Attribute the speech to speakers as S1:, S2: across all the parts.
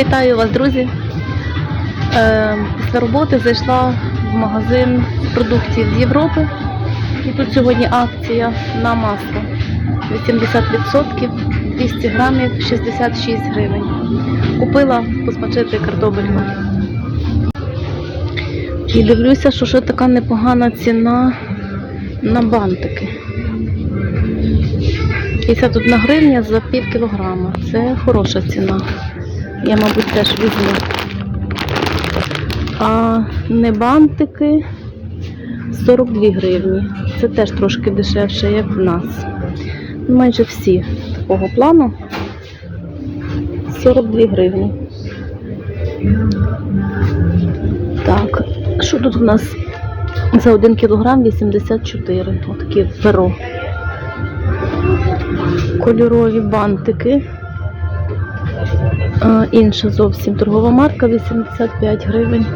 S1: Вітаю вас, друзі. Е, Після роботи зайшла в магазин продуктів з Європи. І тут сьогодні акція на масло. 80%, 200 грамів, 66 гривень. Купила посмачити картопельку. І дивлюся, що ще така непогана ціна на бантики. 51 гривня за пів кілограма. Це хороша ціна. Я, мабуть, теж візьму. А не бантики 42 гривні. Це теж трошки дешевше, як в нас. Ну, Майже всі такого плану. 42 гривні. Так, що тут в нас? За 1 кілограм 84. Отакі перо. Кольорові бантики. Інша зовсім торгова марка 85 гривень.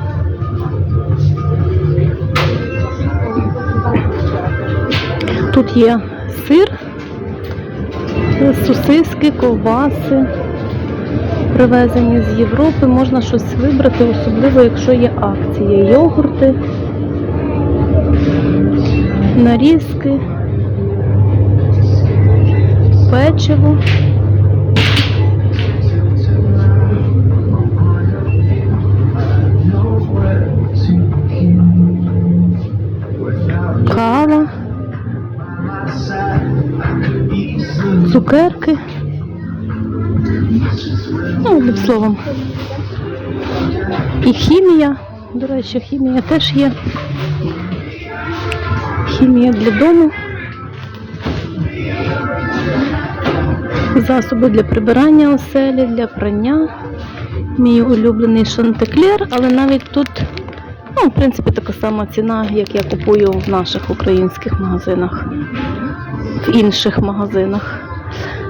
S1: Тут є сир, е, сосиски, ковбаси, привезені з Європи. Можна щось вибрати, особливо якщо є акції. Йогурти, нарізки, печиво. Словом. І хімія. До речі, хімія теж є. Хімія для дому. Засоби для прибирання оселі, для прання. Мій улюблений шантеклер, але навіть тут Ну, в принципі, така сама ціна, як я купую в наших українських магазинах, в інших магазинах.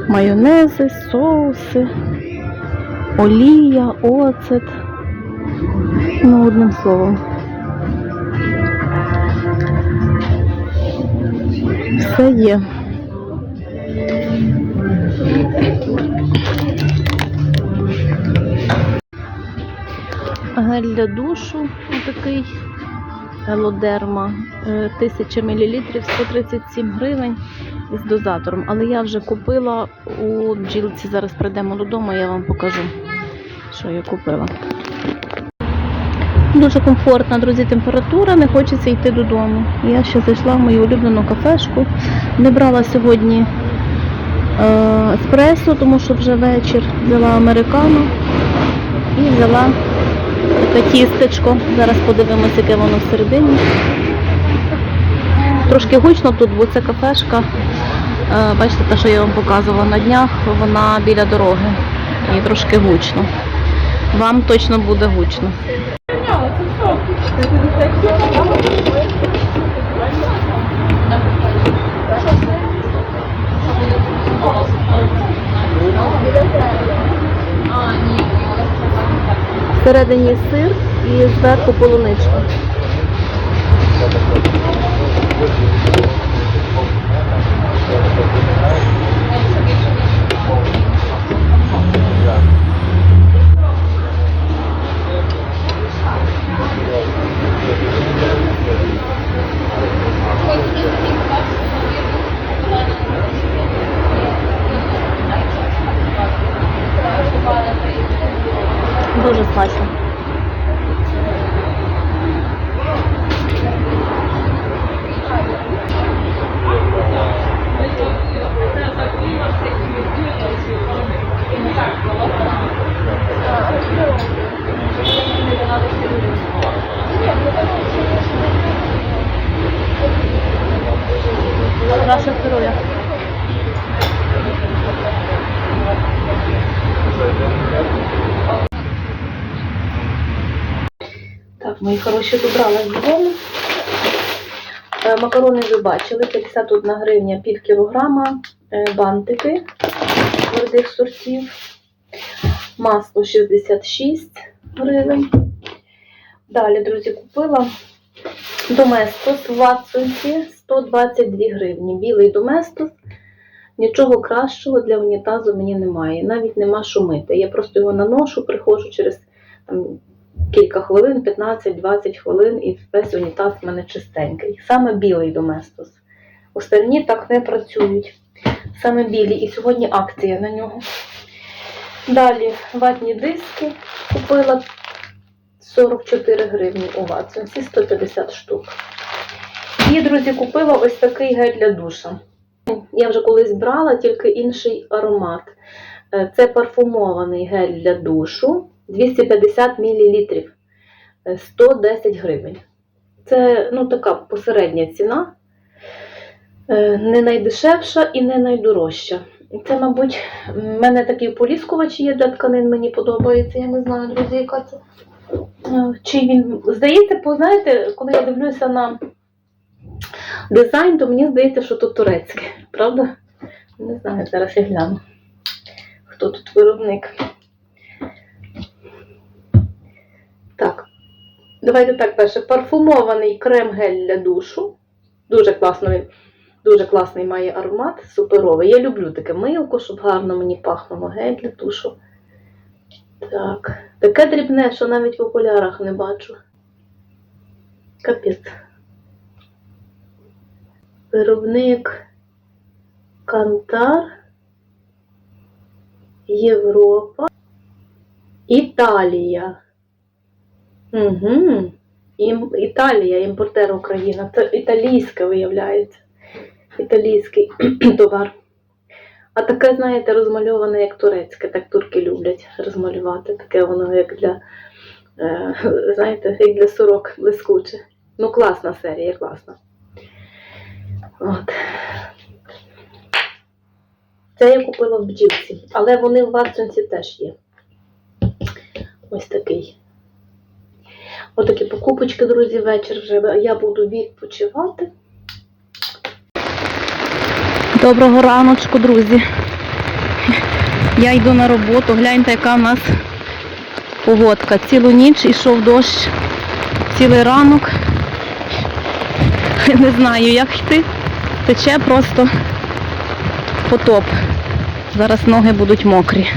S1: Майонези, соуси, олія, оцет. Ну, одним словом. Все є. Гель для душу отакий Елодерма 1000 мл 137 гривень з дозатором. Але я вже купила у бджілці. Зараз прийдемо додому, я вам покажу, що я купила. Дуже комфортна, друзі, температура, не хочеться йти додому. Я ще зайшла в мою улюблену кафешку. Не брала сьогодні е, еспресо, тому що вже вечір взяла американо і взяла таке тістечко. Зараз подивимося, яке воно всередині. Трошки гучно тут, бо це кафешка. Е, Бачите, те, що я вам показувала на днях, вона біля дороги. І трошки гучно. Вам точно буде гучно. Всередині сир і зверху полуничка. Дуже смачно. Ваше здоров'я. Так, мої хороші добрала з. Е, Макарони ви бачили, 51 гривня пів кілограма, Е, бантики твердих сортів, масло 66 гривень. Далі, друзі, купила доместос в Ватсонці 122 гривні. Білий доместос Нічого кращого для унітазу мені немає. Навіть нема що мити. Я просто його наношу, приходжу через там, кілька хвилин, 15-20 хвилин, і весь унітаз в мене чистенький. Саме білий доместос. Остальні так не працюють. Саме білі. І сьогодні акція на нього. Далі ватні диски купила 44 гривні у Ватсонсі, 150 штук. І, друзі, купила ось такий гель для душа. Я вже колись брала, тільки інший аромат. Е, Це парфумований гель для душу 250 мл, 110 гривень. Це ну, така посередня ціна, Е, не найдешевша і не найдорожча. Це, мабуть, в мене такий поліскувач є для тканин, мені подобається. Я не знаю, друзі, яка це. Е, Чи він здається, знаєте, коли я дивлюся на дизайн, то мені здається, що тут турецьке, правда? Не знаю, зараз я гляну. Хто тут виробник? Так. Давайте так, перше. Парфумований крем-гель для душу. Дуже класно. Дуже класний має аромат, суперовий. Я люблю таке милко, щоб гарно мені пахнуло гель для душу. Так. Таке дрібне, що навіть в окулярах не бачу. Капець. Виробник Кантар, Європа, Італія. Угу. Італія, імпортер Україна. Це італійське виявляється. Італійський товар. А таке, знаєте, розмальоване як турецьке, так турки люблять розмалювати. Таке воно як для, е, знаєте, як для сорок блискуче. Ну, класна серія, класна. От. Це я купила в бджілці, але вони в Ватсонсі теж є. Ось такий. Отакі покупочки, друзі, вечір вже я буду відпочивати. Доброго раночку, друзі. Я йду на роботу. Гляньте, яка в нас погодка. Цілу ніч ішов дощ, цілий ранок. Не знаю, як йти. Тече просто потоп. Зараз ноги будуть мокрі.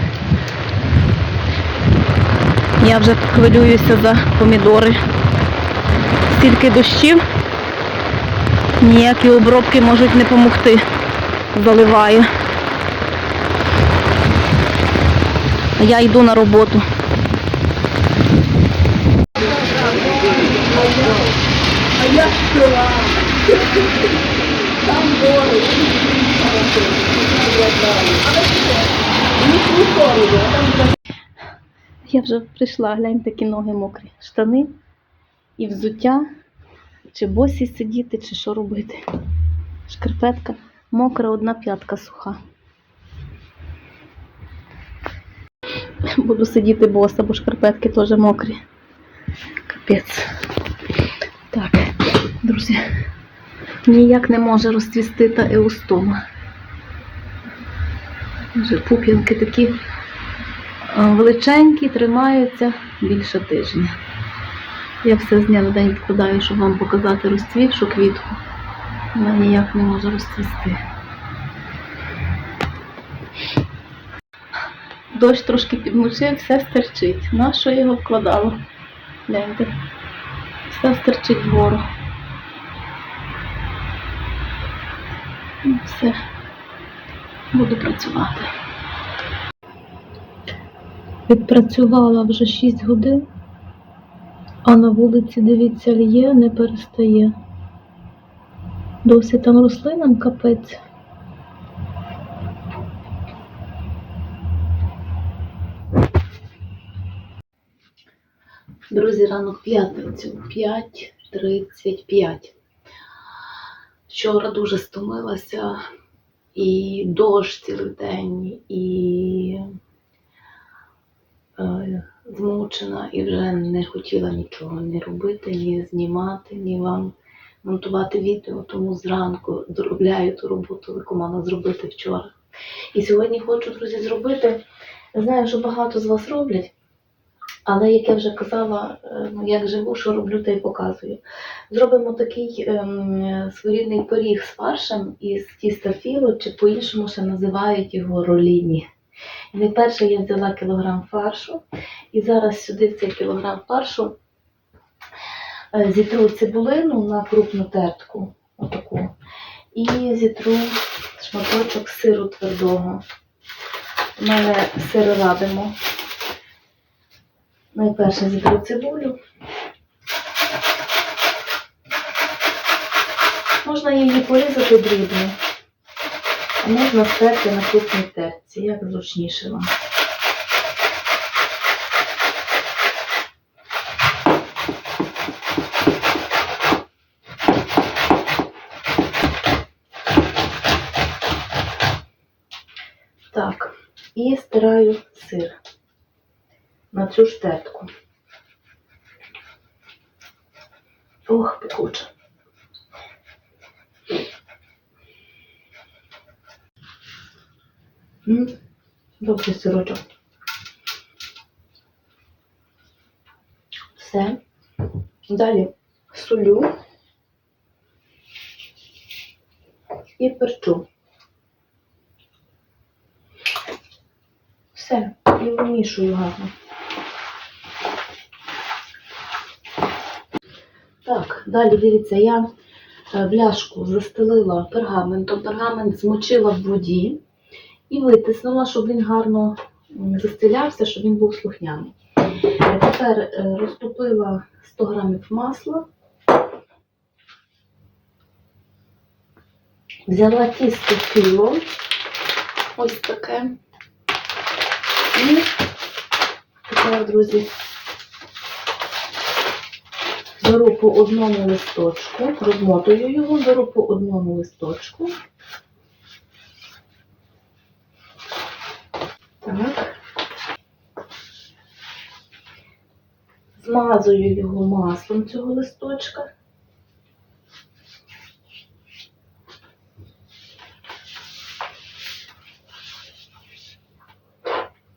S1: Я вже хвилююся за помідори. Стільки дощів, ніякі обробки можуть не допомогти. Заливає. Я йду на роботу. А Я вже прийшла, глянь, такі ноги мокрі. Штани і взуття. Чи босі сидіти, чи що робити. Шкарпетка мокра, одна п'ятка суха. Буду сидіти боса, бо шкарпетки теж мокрі. Капець. Так, друзі, ніяк не може розцвісти та еустома. Вже пуп'янки такі величенькі, тримаються більше тижня. Я все з дня на день відкладаю, щоб вам показати розцвівшу квітку. Вона ніяк не може розцвісти. Дощ трошки підмочив, все стерчить. На що його вкладала? Гляньте. Все стерчить вгору. Ну, Все. Буду працювати. Відпрацювала вже 6 годин, а на вулиці, дивіться, лє, не перестає. Досі там рослинам капець. Друзі, ранок п'ятницю 5.35. Вчора дуже стомилася і дощ цілий день, і змучена, і вже не хотіла нічого ні робити, ні знімати, ні вам монтувати відео, тому зранку доробляю ту роботу, яку мала зробити вчора. І сьогодні хочу, друзі, зробити. Знаю, що багато з вас роблять, Але як я вже казала, е, ну, як живу, що роблю, те й показую. Зробимо такий ем, своєрідний пиріг з фаршем із тіста філо, чи по-іншому ще називають його роліні. Найперше я взяла кілограм фаршу, і зараз сюди цей кілограм фаршу е, зітру цибулину на крупну тертку, отаку, і зітру шматочок сиру твердого. У мене сир радимо. Найперше зітру цибулю. Можна її порізати дрібно, можна стерти на крупній терці, як зручніше вам. Так, і стираю сир на цю ж тертку. Ох, пекуче. Добрий сирочок. Все. Далі солю і перчу. Все, і вимішую гарно. Так, далі дивіться, я е, бляшку застелила пергаментом, пергамент змочила в воді і витиснула, щоб він гарно м, застелявся, щоб він був слухняний. Е, Тепер е, розтопила 100 грамів масла, взяла тісто філо, ось таке. І тепер, друзі, беру по одному листочку, розмотую його, беру по одному листочку. Так. Змазую його маслом цього листочка.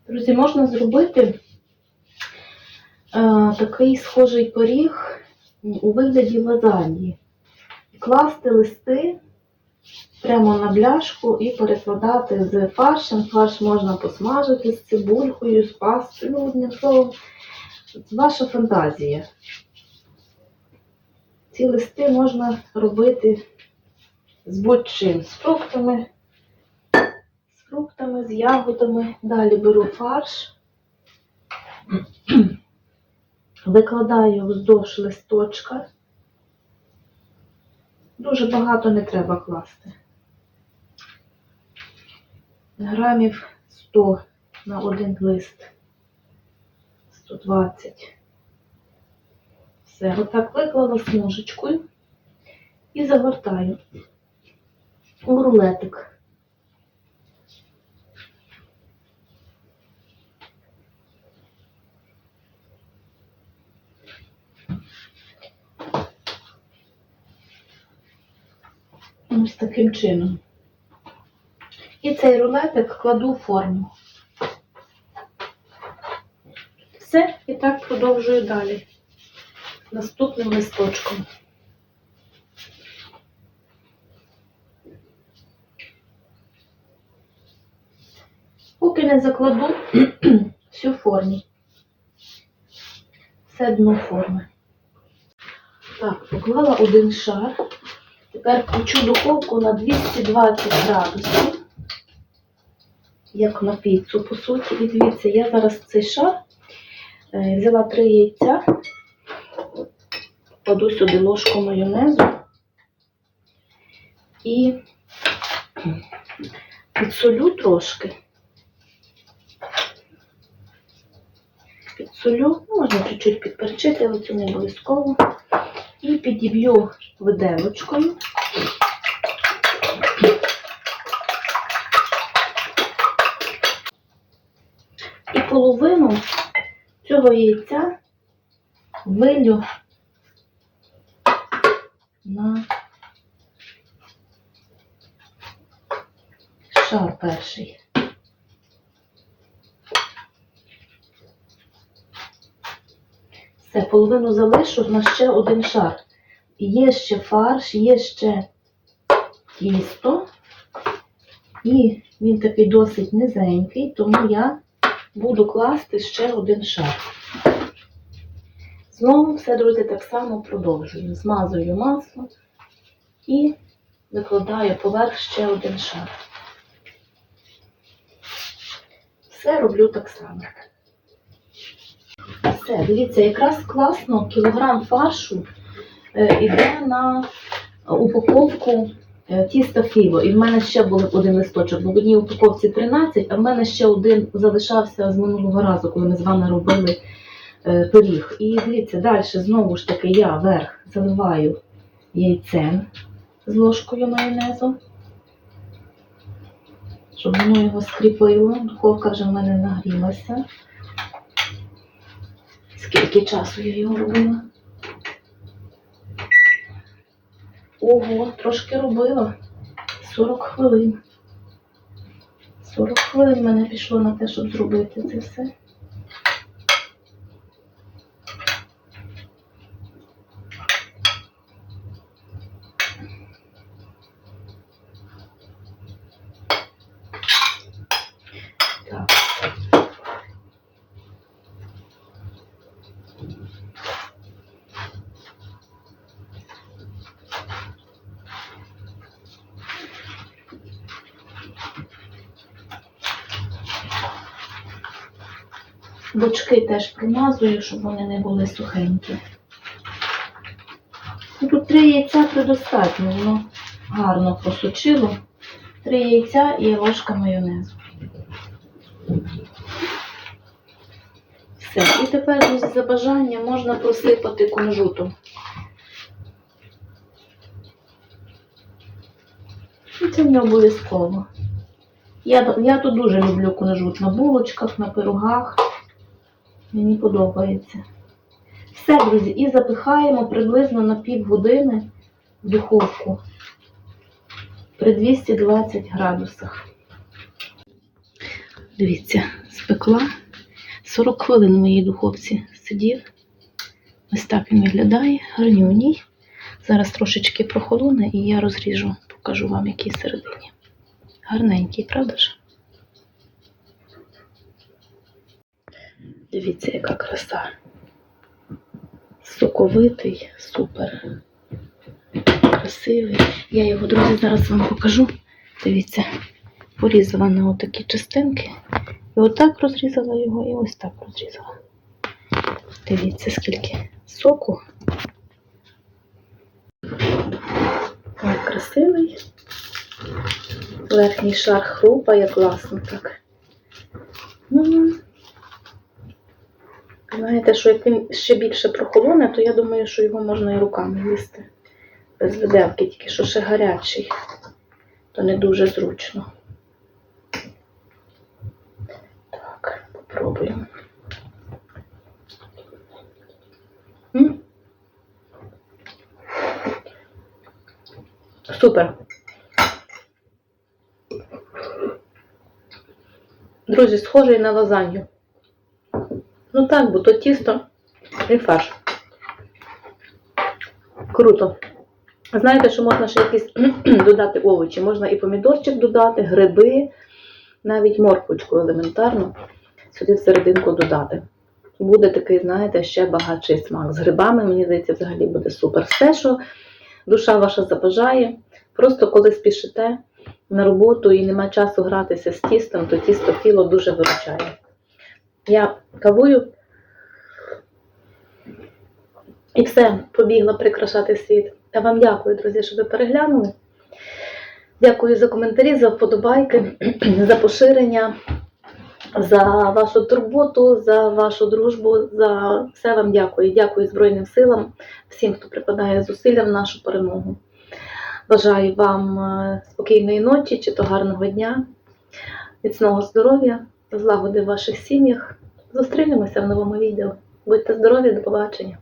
S1: Друзі, можна зробити е, такий схожий пиріг у вигляді лазаньї. Класти листи прямо на бляшку і перекладати з фаршем. Фарш можна посмажити з цибулькою, з пастою, одним словом, ваша фантазія. Ці листи можна робити з будь-чим, з фруктами, з фруктами, з ягодами. Далі беру фарш, викладаю вздовж листочка. Дуже багато не треба класти. Грамів 100 на один лист. 120. Все, отак виклала смужечкою і загортаю у рулетик. Ось таким чином. І цей рулетик кладу в форму. Все, і так продовжую далі. Наступним листочком. Поки не закладу всю форму. Все дно форми. Так, поклала один шар. Тепер включу духовку на 220 градусів, як на піцу, по суті. І дивіться, я зараз цей шар е, взяла три яйця, кладу сюди ложку майонезу і підсолю трошки. Підсолю, ну, можна чуть-чуть підперчити, але це не обов'язково. І підіб'ю виделочкою. І половину цього яйця вилю на шар перший. Все, половину залишу на ще один шар. Є ще фарш, є ще тісто. І він такий досить низенький, тому я буду класти ще один шар. Знову все, друзі, так само продовжую. Змазую масло і викладаю поверх ще один шар. Все роблю так само. Все, дивіться, якраз класно кілограм фаршу е, йде на упаковку е, тіста філо. І в мене ще був один листочок, в одній упаковці 13, а в мене ще один залишався з минулого разу, коли ми з вами робили е, пиріг. І дивіться, далі знову ж таки я верх заливаю яйцем з ложкою майонезу, щоб воно його скріпило. Духовка вже в мене нагрілася. Скільки часу я його робила? Ого, трошки робила. 40 хвилин. 40 хвилин мене пішло на те, щоб зробити це все. Бочки теж промазую, щоб вони не були сухенькі. Ну, Тут три яйця предостатньо, воно гарно просочило. Три яйця і ложка майонезу. Все. І тепер за бажанням можна просипати кунжутом. І це не обов'язково. Я, я тут дуже люблю кунжут на булочках, на пирогах. Мені подобається. Все, друзі, і запихаємо приблизно на півгодини в духовку при 220 градусах. Дивіться, спекла. 40 хвилин в моїй духовці сидів. Ось так він виглядає, гарнюній. Зараз трошечки прохолоне і я розріжу, покажу вам, який всередині. Гарненький, правда ж? Дивіться, яка краса. Соковитий, супер. Красивий. Я його, друзі, зараз вам покажу. Дивіться, порізала на отакі частинки. І отак розрізала його, і ось так розрізала. Дивіться, скільки соку. Так, красивий. Верхній шар хрупає класно так. Знаєте, що як він ще більше прохолоне, то я думаю, що його можна і руками їсти. Без виделки, тільки що ще гарячий, то не дуже зручно. Так, попробуємо. Супер. Друзі, схожий на лазанью. Ну так, бо то тісто і фарш. Круто. Знаєте, що можна ще якісь додати овочі? Можна і помідорчик додати, гриби, навіть морквочку елементарно сюди всерединку додати. Буде такий, знаєте, ще багатший смак. З грибами, мені здається, взагалі буде супер. Все, що душа ваша забажає, просто коли спішите на роботу і нема часу гратися з тістом, то тісто філо дуже виручає. Я кавую і все, побігла прикрашати світ. Я вам дякую, друзі, що ви переглянули. Дякую за коментарі, за вподобайки, за поширення, за вашу турботу, за вашу дружбу, за все вам дякую. Дякую Збройним силам, всім, хто прикладає зусилля в нашу перемогу. Бажаю вам е, спокійної ночі чи то гарного дня, міцного здоров'я, злагоди в ваших сім'ях. Зустрінемося в новому відео. Будьте здорові, до побачення!